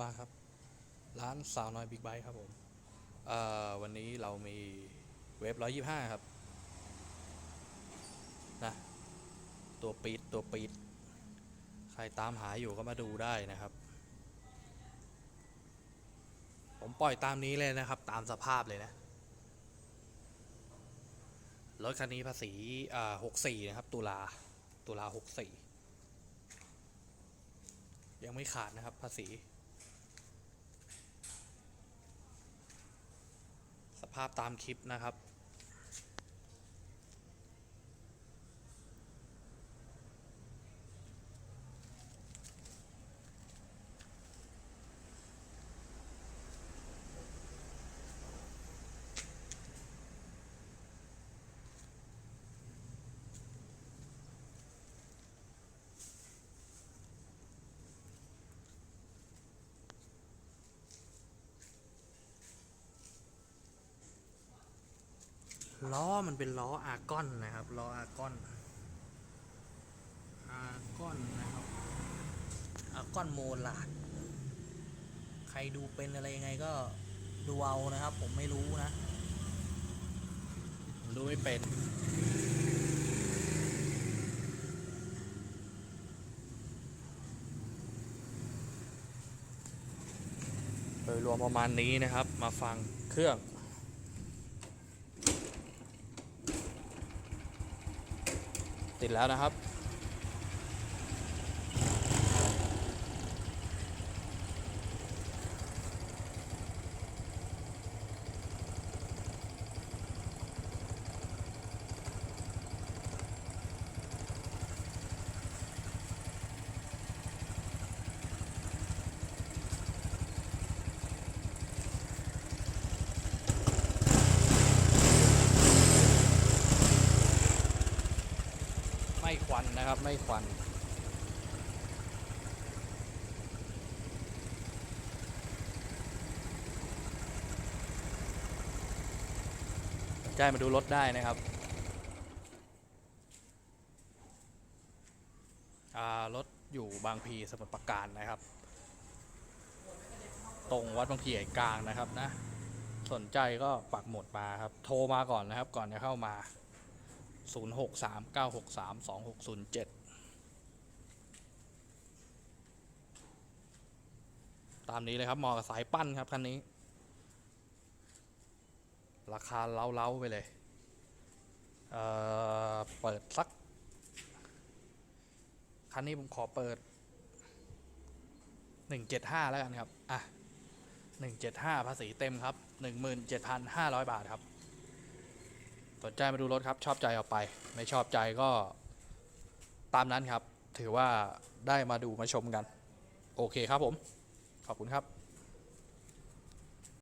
มาครับ ร้านสาวน้อยบิ๊กไบค์ครับผมวันนี้เรามีเวฟร้อยยี่ห้าครับนะตัวปีดตัวปีดใครตามหาอยู่ก็มาดูได้นะครับ ผมปล่อยตามนี้เลยนะครับ ตามสภาพเลยนะรถคันนี้ภาษีอ่าหกสี่นะครับ ตุลา ตุลาหกสี่ยังไม่ขาดนะครับภาษี สภาพตามคลิปนะครับ ล้อมันเป็นล้ออาร์กอนนะครับ ล้ออาร์กอนอาร์กอนนะครับอาร์กอนโมลาดใครดูเป็นอะไรยังไงก็ดูเอานะครับ ผมไม่รู้นะผมดูไม่เป็นโดยรวมประมาณนี้นะครับ มาฟังเครื่อง ติดแล้วนะครับ ไม่ควันนะครับไม่ควันใจมาดูรถได้นะครับรถอยู่บางพีสมุทรปราการนะครับ ตรงวัดบางพีไอ้กลางนะครับนะ สนใจก็ปักหมุดมาครับ โทรมาก่อนนะครับ ก่อนจะเข้ามา 0639632607ตามนี้เลยครับเหมาะกับสายปั้นครับคันนี้ ราคาเล้าๆไปเลยเอ่อเปิดสัก คันนี้ผมขอเปิด175แล้วกันครับ อะ175ภาษีเต็มครับ17,500บาทครับ สนใจมาดูรถครับชอบใจเอาไป ไม่ชอบใจก็ตามนั้นครับ ถือว่าได้มาดูมาชมกัน โอเคครับผม ขอบคุณครับ